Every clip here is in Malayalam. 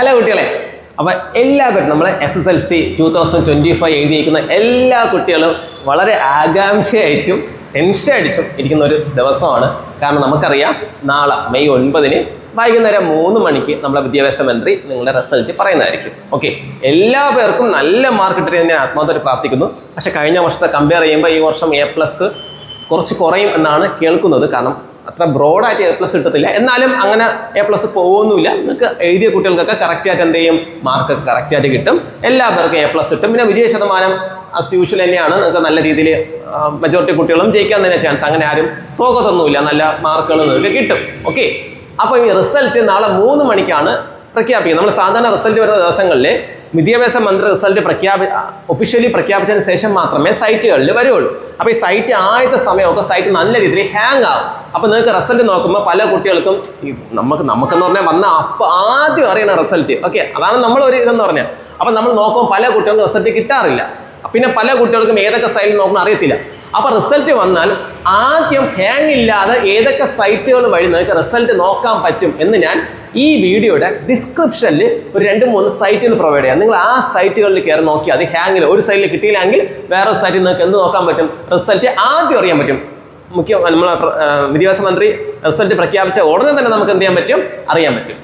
ഹലോ കുട്ടികളെ. അപ്പോൾ കുട്ടികളും നമ്മളെ S S L C two thousand twenty five എഴുതിയിരിക്കുന്ന എല്ലാ കുട്ടികളും വളരെ ആകാംക്ഷയായിട്ടും ടെൻഷൻ അടിച്ചും ഇരിക്കുന്ന ഒരു ദിവസമാണ്. കാരണം നമുക്കറിയാം നാളെ മെയ് ഒൻപതിന് വൈകുന്നേരം മൂന്ന് മണിക്ക് നമ്മുടെ വിദ്യാഭ്യാസ മന്ത്രി നിങ്ങളുടെ റിസൾട്ട് പറയുന്നതായിരിക്കും. ഓക്കെ എല്ലാ പേർക്കും നല്ല മാർക്ക് കിട്ടിയത് ഞാൻ ആത്മാർത്ഥമായിട്ട് പ്രാർത്ഥിക്കുന്നു. പക്ഷേ കഴിഞ്ഞ വർഷത്തെ കമ്പയർ ചെയ്യുമ്പോൾ ഈ വർഷം എ പ്ലസ് കുറച്ച് കുറയും എന്നാണ് കേൾക്കുന്നത്. കാരണം അത്ര ബ്രോഡായിട്ട് എ പ്ലസ് കിട്ടത്തില്ല. എന്നാലും അങ്ങനെ എ പ്ലസ് പോകുന്നില്ല നിങ്ങൾക്ക് എഴുതിയ കുട്ടികൾക്കൊക്കെ കറക്റ്റായിട്ട് എന്ത് ചെയ്യും? മാർക്കൊക്കെ കറക്റ്റായിട്ട് കിട്ടും. എല്ലാവർക്കും എ പ്ലസ് കിട്ടും. പിന്നെ വിജയ ശതമാനം അസ് യൂഷ്വൽ തന്നെയാണ്. നിങ്ങൾക്ക് നല്ല രീതിയിൽ മെജോറിറ്റി കുട്ടികളും ജയിക്കാൻ തന്നെ ചാൻസ് അങ്ങനെ ആരും തോക്കത്തൊന്നുമില്ല. നല്ല മാർക്കുകൾ നിങ്ങൾക്ക് കിട്ടും. ഓക്കെ അപ്പോൾ ഈ റിസൾട്ട് നാളെ മൂന്ന് മണിക്കാണ് പ്രഖ്യാപിക്കുന്നത് നമ്മൾ സാധാരണ റിസൾട്ട് വരുന്ന ദിവസങ്ങളിൽ വിദ്യാഭ്യാസ മന്ത്രി റിസൾട്ട് പ്രഖ്യാപി ഒഫീഷ്യലി പ്രഖ്യാപിച്ചതിന് ശേഷം മാത്രമേ സൈറ്റുകളിൽ വരുള്ളൂ. അപ്പോൾ ഈ സൈറ്റ് ആദ്യത്തെ സമയമൊക്കെ സൈറ്റ് നല്ല രീതിയിൽ ഹാങ് ആകും അപ്പോൾ നിങ്ങൾക്ക് റിസൾട്ട് നോക്കുമ്പോൾ പല കുട്ടികൾക്കും നമുക്ക് നമുക്കെന്ന് പറഞ്ഞാൽ വന്ന അപ്പം ആദ്യം അറിയണ റിസൾട്ട് ഓക്കെ അതാണ് നമ്മൾ ഒരു ഇതെന്ന് പറഞ്ഞാൽ അപ്പം നമ്മൾ നോക്കുമ്പോൾ പല കുട്ടികൾക്കും റിസൾട്ട് കിട്ടാറില്ല. പിന്നെ പല കുട്ടികൾക്കും ഏതൊക്കെ സൈറ്റിൽ നോക്കണം അറിയത്തില്ല. അപ്പോൾ റിസൾട്ട് വന്നാൽ ആദ്യം ഹാങ് ഇല്ലാതെ ഏതൊക്കെ സൈറ്റുകൾ വഴി നിങ്ങൾക്ക് റിസൾട്ട് നോക്കാൻ പറ്റും എന്ന് ഞാൻ ഈ വീഡിയോയുടെ ഡിസ്ക്രിപ്ഷനിൽ ഒരു രണ്ട് മൂന്ന് സൈറ്റുകൾ പ്രൊവൈഡ് ചെയ്യാം. നിങ്ങൾ ആ സൈറ്റുകളിൽ കയറി നോക്കി അത് ഹാങ്ങിൽ ഒരു സൈറ്റിൽ കിട്ടിയില്ലെങ്കിൽ വേറെ സൈറ്റിൽ നിങ്ങൾക്ക് എന്ത് നോക്കാൻ പറ്റും? റിസൾട്ട് ആദ്യം അറിയാൻ പറ്റും. മുഖ്യ നമ്മളെ വിദ്യാഭ്യാസ മന്ത്രി റിസൾട്ട് പ്രഖ്യാപിച്ച ഉടനെ തന്നെ നമുക്ക് എന്ത് ചെയ്യാൻ പറ്റും? അറിയാൻ പറ്റും.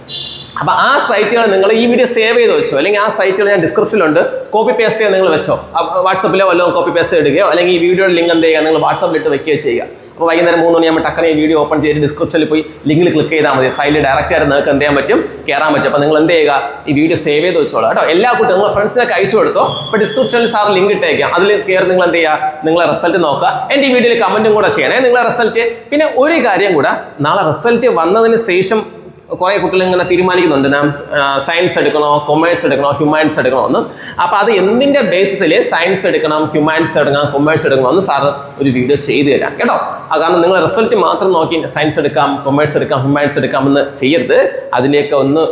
അപ്പൊ ആ സൈറ്റുകൾ നിങ്ങൾ ഈ വീഡിയോ സേവ് ചെയ്ത് വെച്ചോ. അല്ലെങ്കിൽ ആ സൈറ്റുകൾ ഞാൻ ഡിസ്ക്രിപ്ഷനിലുണ്ട് കോപ്പി പേസ്റ്റ് ചെയ്യാൻ നിങ്ങൾ വെച്ചോ. വാട്സപ്പിലോ വല്ലതും കോപ്പി പേസ്റ്റ് ഇടുകയോ? അല്ലെങ്കിൽ ഈ വീഡിയോയുടെ ലിങ്ക് എന്ത് ചെയ്യുക? നിങ്ങൾ വാട്സപ്പിൽ ഇട്ട് വെക്കുകയോ ചെയ്യുക. അപ്പോൾ വൈകുന്നേരം മൂന്ന് മണിയാകുമ്പോൾ ടക്കനെ വീഡിയോ ഓപ്പൺ ചെയ്ത് ഡിസ്ക്രിപ്ഷനിൽ പോയി ലിങ്കിൽ ക്ലിക്ക് ചെയ്താൽ മതി. സൈഡിൽ ഡയറക്റ്റ് ആയിട്ട് നിങ്ങൾക്ക് എന്ത് ചെയ്യാൻ പറ്റും? കയറാൻ പറ്റും. അപ്പോൾ നിങ്ങൾ എന്ത് ചെയ്യുക? ഈ വീഡിയോ സേവ് ചെയ്ത് വെച്ചോളാം കേട്ടോ. എല്ലാ കുട്ടിയും നിങ്ങൾ ഫ്രണ്ട്സിനൊക്കെ അയച്ചു കൊടുത്തോ. അപ്പോൾ ഡിസ്ക്രിപ്ഷനിൽ സാർ ലിങ്ക് ഇട്ടേക്കാം. അതിൽ കയറി നിങ്ങൾ എന്ത് ചെയ്യുക? നിങ്ങളെ റിസൾട്ട് നോക്കുക. എന്റെ ഈ വീഡിയോയിൽ കമന്റും കൂടെ ചെയ്യണേ. നിങ്ങളെ റിസൾട്ട് പിന്നെ ഒരു കാര്യം കൂടെ. നാളെ റിസൾട്ട് വന്നതിന് ശേഷം കുറേ കുട്ടികൾ ഇങ്ങനെ തീരുമാനിക്കുന്നുണ്ട്. ഞാൻ സയൻസ് എടുക്കണോ കൊമേഴ്സ് എടുക്കണോ ഹ്യൂമാൻസ് എടുക്കണോ എന്ന്. അപ്പോൾ അത് എന്തിന്റെ ബേസിസിൽ സയൻസ് എടുക്കണം ഹ്യൂമാൻസ് എടുക്കണം കൊമേഴ്സ് എടുക്കണം എന്ന് സാർ ഒരു വീഡിയോ ചെയ്തു തരാം. കേട്ടോ? കാരണം നിങ്ങൾ റിസൾട്ട് മാത്രം നോക്കി സയൻസ് എടുക്കാം കൊമേഴ്സ് എടുക്കാം ഹ്യൂമാൻസ് എടുക്കാം എന്ന് ചെയ്യരുത്. അതിനെയൊക്കെ ഒന്ന്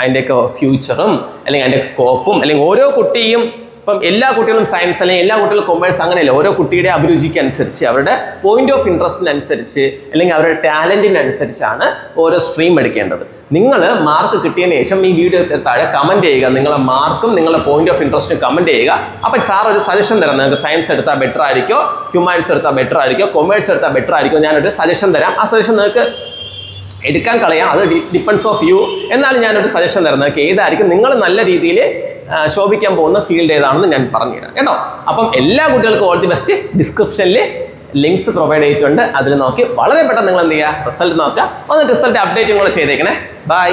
അതിന്റെയൊക്കെ ഫ്യൂച്ചറും അല്ലെങ്കിൽ അതിന്റെ സ്കോപ്പും അല്ലെങ്കിൽ ഓരോ കുട്ടിയും ഇപ്പം എല്ലാ കുട്ടികളും സയൻസ് അല്ലെങ്കിൽ എല്ലാ കുട്ടികളും കൊമേഴ്സ് അങ്ങനെയല്ല ഓരോ കുട്ടിയുടെ അഭിരുചിക്ക് അനുസരിച്ച് അവരുടെ പോയിന്റ് ഓഫ് ഇൻട്രസ്റ്റിനനുസരിച്ച് അല്ലെങ്കിൽ അവരുടെ ടാലന്റിനനുസരിച്ചാണ് ഓരോ സ്ട്രീം എടുക്കേണ്ടത്. നിങ്ങൾ മാർക്ക് കിട്ടിയതിന് ശേഷം ഈ വീഡിയോ താഴെ കമന്റ് ചെയ്യുക. നിങ്ങളുടെ മാർക്കും നിങ്ങളുടെ പോയിന്റ് ഓഫ് ഇൻട്രസ്റ്റും കമന്റ് ചെയ്യുക. അപ്പം സാർ ഒരു സജഷൻ തരാം. നിങ്ങൾക്ക് സയൻസ് എടുത്താൽ ബെറ്റർ ആയിരിക്കോ ഹ്യൂമാനിറ്റ്സ് എടുത്താൽ ബെറ്റർ ആയിരിക്കോ കൊമേഴ്സ് എടുത്താൽ ബെറ്റർ ആയിരിക്കോ ഞാനൊരു സജഷൻ തരാം. ആ സജഷൻ നിങ്ങൾക്ക് എടുക്കാൻ കളയാം. അത് ഡിപ്പെൻസ് ഓഫ് യു എന്നാലും ഞാനൊരു സജഷൻ തരുന്നത് ഏതായിരിക്കും? നിങ്ങൾ നല്ല രീതിയിൽ ശോഭിക്കാൻ പോകുന്ന ഫീൽഡ് ഏതാണെന്ന് ഞാൻ പറഞ്ഞുതരാം കേട്ടോ? അപ്പം എല്ലാ കുട്ടികൾക്കും ഓൾ ദി ബെസ്റ്റ് ഡിസ്ക്രിപ്ഷനിൽ ലിങ്ക്സ് പ്രൊവൈഡ് ചെയ്തിട്ടുണ്ട്. അതിൽ നോക്കി വളരെ പെട്ടെന്ന് നിങ്ങൾ എന്ത് ചെയ്യുക? റിസൾട്ട് നോക്കുക. ഒന്ന് റിസൾട്ട് അപ്ഡേറ്റും കൂടെ ചെയ്തേക്കണേ. ബൈ